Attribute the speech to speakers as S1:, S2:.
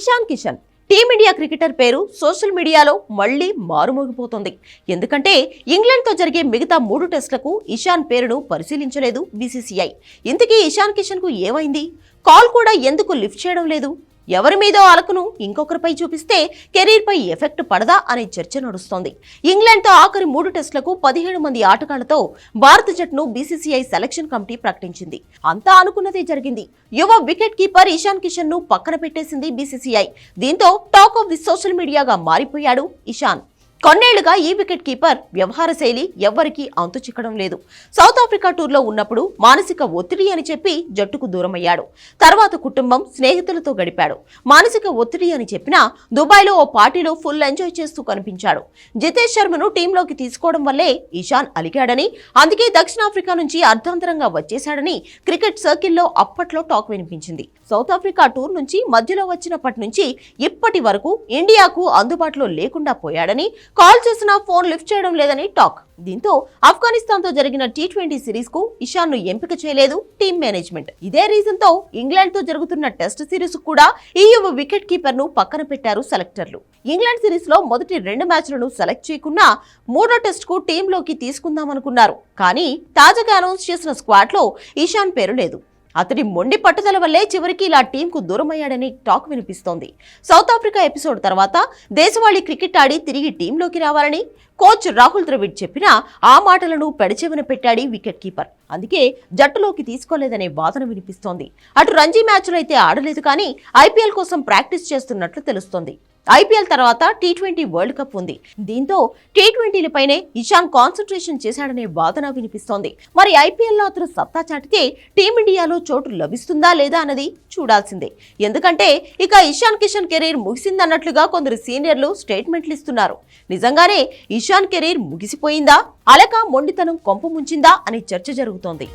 S1: Ishan Kishan. Team India cricketer పేరు social మీడియాలో మళ్ళీ మారుమోగిపోతుంది. ఎందుకంటే ఇంగ్లాండ్తో జరిగే మిగతా మూడు టెస్టులకు ఇషాన్ పేరును పరిశీలించలేదు బీసీసీఐ. ఇంతకీ ఇషాన్ కిషన్కు ఏమైంది? కాల్ కూడా ఎందుకు లిఫ్ట్ చేయడం లేదు? ఎవరి మీదో అలకును ఇంకొకరిపై చూపిస్తే కెరీర్పై ఎఫెక్ట్ పడదా అనే చర్చ నడుస్తోంది. ఇంగ్లాండ్తో ఆఖరి మూడు టెస్టులకు పదిహేడు మంది ఆటగాళ్ళతో భారత జట్టును బీసీసీఐ సెలక్షన్ కమిటీ ప్రకటించింది. అంతా అనుకున్నదే జరిగింది. యువ వికెట్ కీపర్ ఇషాన్ కిషన్ను పక్కన పెట్టేసింది బీసీసీఐ. దీంతో టాక్ ఆఫ్ ది సోషల్ మీడియాగా మారిపోయాడు ఇషాన్ కొన్నేళ్ళుగా ఈ వికెట్ కీపర్ వ్యవహార శైలి ఎవ్వరికీ అంతు చిక్కడం లేదు. సౌత్ ఆఫ్రికా టూర్లో ఉన్నప్పుడు మానసిక ఒత్తిడి అని చెప్పి జట్టుకు దూరమయ్యాడు. తర్వాత కుటుంబం స్నేహితులతో గడిపాడు. మానసిక ఒత్తిడి అని చెప్పినా దుబాయ్లో ఓ పార్టీలో ఫుల్ ఎంజాయ్ చేస్తూ కనిపించాడు. జితేష్ శర్మను టీంలోకి తీసుకోవడం వల్లే ఇషాన్ అలిగాడని అందుకే దక్షిణాఫ్రికా నుంచి అర్ధాంతరంగా వచ్చేశాడని క్రికెట్ సర్కిల్లో అప్పట్లో టాక్ వినిపించింది. సౌత్ ఆఫ్రికా టూర్ నుంచి మధ్యలో వచ్చినప్పటి నుంచి ఇప్పటి వరకు ఇండియాకు అందుబాటులో లేకుండా పోయాడని కాల్ చేసినా ఫోన్ లిఫ్ట్ చేయడం లేదని టాక్. దీంతో ఆఫ్ఘనిస్తాన్తో జరిగిన టీ ట్వంటీ సిరీస్కు ఇషాన్ను ఎంపిక చేయలేదు టీం మేనేజ్మెంట్. ఇదే రీజన్తో ఇంగ్లాండ్తో జరుగుతున్న టెస్ట్ సిరీస్ కూడా ఈ యువ వికెట్ కీపర్ను పక్కన పెట్టారు సెలెక్టర్లు. ఇంగ్లాండ్ సిరీస్లో మొదటి రెండు మ్యాచ్లను సెలెక్ట్ చేయకుండా మూడో టెస్ట్కు టీంలోకి తీసుకుందామనుకున్నారు. కానీ తాజాగా అనౌన్స్ చేసిన స్క్వాడ్లో ఇషాన్ పేరు లేదు. అతడి మొండి పట్టుదల వల్లే చివరికి ఇలా టీంకు దూరమయ్యాడని టాక్ వినిపిస్తోంది. సౌత్ ఆఫ్రికా ఎపిసోడ్ తర్వాత దేశవాళీ క్రికెట్ ఆడి తిరిగి టీంలోకి రావాలని కోచ్ రాహుల్ ద్రవిడ్ చెప్పిన ఆ మాటలను పెడచెవిన పెట్టాడు వికెట్ కీపర్. అందుకే జట్టులోకి తీసుకోలేదనే వాదన వినిపిస్తోంది. అటు రంజీ మ్యాచ్లో అయితే ఆడలేదు కానీ ఐపీఎల్ కోసం ప్రాక్టీస్ చేస్తున్నట్లు తెలుస్తోంది. ఐపీఎల్ తర్వాత టీ ట్వంటీ వరల్డ్ కప్ ఉంది. దీంతో టీ ట్వంటీలపైనే ఇషాన్ కాన్సన్ట్రేషన్ చేశాడనే వాదన వినిపిస్తోంది. మరి ఐపీఎల్లో అతను సత్తా చాటితే టీమిండియాలో చోటు లభిస్తుందా లేదా అన్నది చూడాల్సిందే. ఎందుకంటే ఇక ఇషాన్ కిషన్ కెరీర్ ముగిసిందన్నట్లుగా కొందరు సీనియర్లు స్టేట్మెంట్లు ఇస్తున్నారు. నిజంగానే ఇషాన్ కెరీర్ ముగిసిపోయిందా? అలక మొండితనం కొంప ముంచిందా? అనే చర్చ జరుగుతోంది.